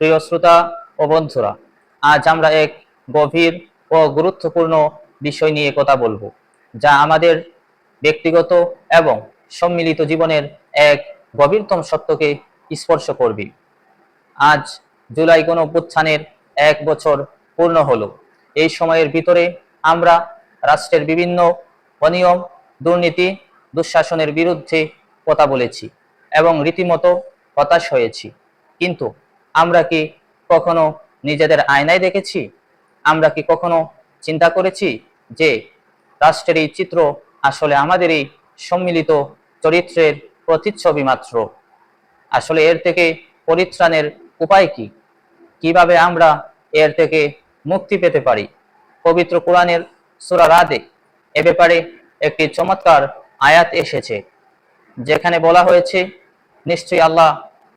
প্রিয় শ্রোতা ও বন্ধুরা, আজ আমরা এক গভীর ও গুরুত্বপূর্ণ বিষয় নিয়ে কথা বলব, যা আমাদের ব্যক্তিগত এবং সম্মিলিত জীবনের এক গভীরতম সত্যকে স্পর্শ করবে। আজ জুলাই গণঅভ্যুত্থানের এক বছর পূর্ণ হলো। এই সময়ের ভিতরে আমরা রাষ্ট্রের বিভিন্ন অনিয়ম, দুর্নীতি, দুঃশাসনের বিরুদ্ধে কথা বলেছি এবং রীতিমতো হতাশ হয়েছি। কিন্তু আমরা কি কখনো নিজেদের আয়নায় দেখেছি? আমরা কি কখনো চিন্তা করেছি যে রাষ্ট্রের এই চিত্র আসলে আমাদের এই সম্মিলিত চরিত্রের প্রতিচ্ছবি মাত্র? আসলে এর থেকে পরিত্রাণের উপায় কি? কীভাবে আমরা এর থেকে মুক্তি পেতে পারি? পবিত্র কোরআনের সূরা রাদে এ ব্যাপারে একটি চমৎকার আয়াত এসেছে, যেখানে বলা হয়েছে, নিশ্চয়ই আল্লাহ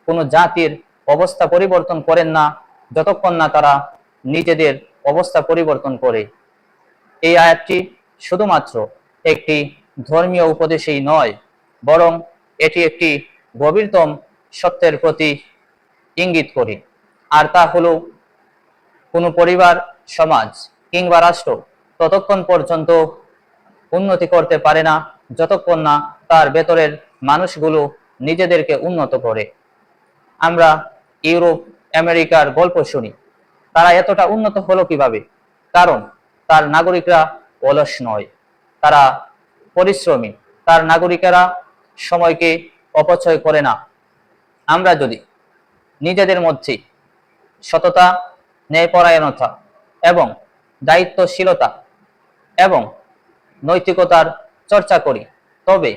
কোনো জাতির অবস্থা পরিবর্তন করেন না, যতক্ষণ না তারা নিজেদের অবস্থা পরিবর্তন করে। এই আয়াতটি শুধুমাত্র একটি ধর্মীয় উপদেশেই নয়, বরং এটি একটি গভীরতম সত্যের প্রতি ইঙ্গিত করে। আর তা হলো কোনো পরিবার, সমাজ কিংবা রাষ্ট্র ততক্ষণ পর্যন্ত উন্নতি করতে পারে না, যতক্ষণ না তার ভেতরের মানুষগুলো নিজেদেরকে উন্নত করে। আমরা ইউরোপ, আমেরিকার গল্প শুনি। তারা এতটা উন্নত হলো কীভাবে? কারণ তার নাগরিকরা অলস নয়। তারা পরিশ্রমী। তার নাগরিকেরা সময়কে অপচয় করে না। আমরা যদি নিজেদের মধ্যে সততা, ন্যায়পরায়ণতা এবং দায়িত্বশীলতা এবং নৈতিকতার চর্চা করি, তবে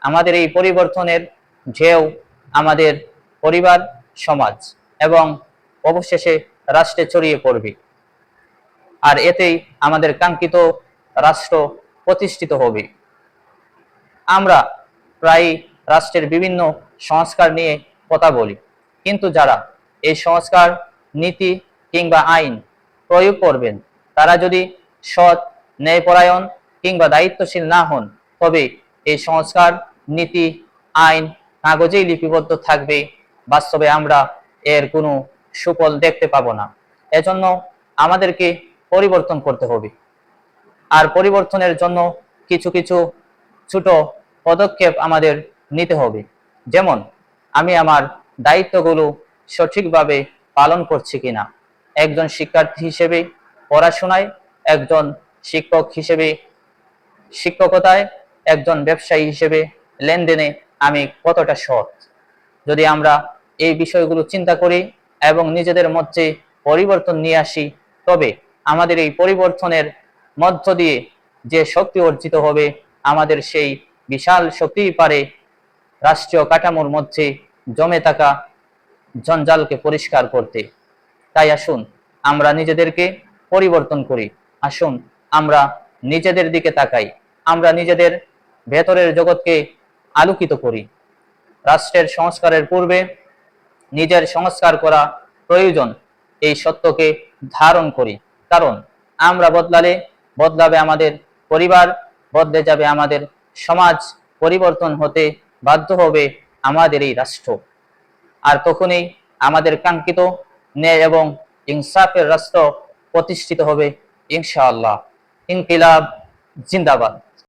আমাদের এই পরিবর্তনের ঢেউ আমাদের পরিবার সমাজ এবং অবশেষে রাষ্ট্রে ছড়িয়ে পড়বে। আর এতেই আমাদের কাঙ্ক্ষিত রাষ্ট্র প্রতিষ্ঠিত হবে। আমরা প্রায় রাষ্ট্রের বিভিন্ন সংস্কার নিয়ে কথা বলি, কিন্তু যারা এই সংস্কার, নীতি কিংবা আইন প্রয়োগ করবেন, তারা যদি সৎ, ন্যায়পরায়ণ কিংবা দায়িত্বশীল না হন, তবে এই সংস্কার, নীতি, আইন কাগজেই লিপিবদ্ধ থাকবে বাস্তবে আমরা এর কোনো সুফল দেখতে পাবো না। এজন্য আমাদেরকে পরিবর্তন করতে হবে। আর পরিবর্তনের জন্য কিছু কিছু ছোট পদক্ষেপ আমাদের নিতে হবে। যেমন, আমি আমার দায়িত্বগুলো সঠিকভাবে পালন করছি কিনা। একজন শিক্ষার্থী হিসেবে পড়াশোনায়, একজন শিক্ষক হিসেবে শিক্ষকতায়, একজন ব্যবসায়ী হিসেবে লেনদেনে আমি কতটা সৎ? যদি আমরা এই বিষয়গুলো চিন্তা করি এবং নিজেদের মধ্যে পরিবর্তন নিয়ে আসি। তবে আমাদের এই পরিবর্তনের মধ্য দিয়ে যে শক্তি অর্জিত হবে, আমাদের সেই বিশাল শক্তি পারে রাষ্ট্রীয় কাঠামোর মধ্যে জমে থাকা জঞ্জালকে পরিষ্কার করতে। তাই আসুন, আমরা নিজেদেরকে পরিবর্তন করি। আসুন, আমরা নিজেদের দিকে তাকাই। আমরা নিজেদের ভেতরের জগৎকে আলোকিত করি। রাষ্ট্রের সংস্কারের পূর্বে নিজের সংস্কার করা প্রয়োজন, এই সত্যকে ধারণ করি। কারণ আমরা বদলালে বদলাবে আমাদের পরিবার, বদলে যাবে আমাদের সমাজ, পরিবর্তন হতে বাধ্য হবে আমাদের এই রাষ্ট্র। আর তখনই আমাদের কাঙ্ক্ষিত ন্যায় এবং ইনসাফের রাষ্ট্র প্রতিষ্ঠিত হবে, ইনশাআল্লাহ। ইনকিলাব জিন্দাবাদ।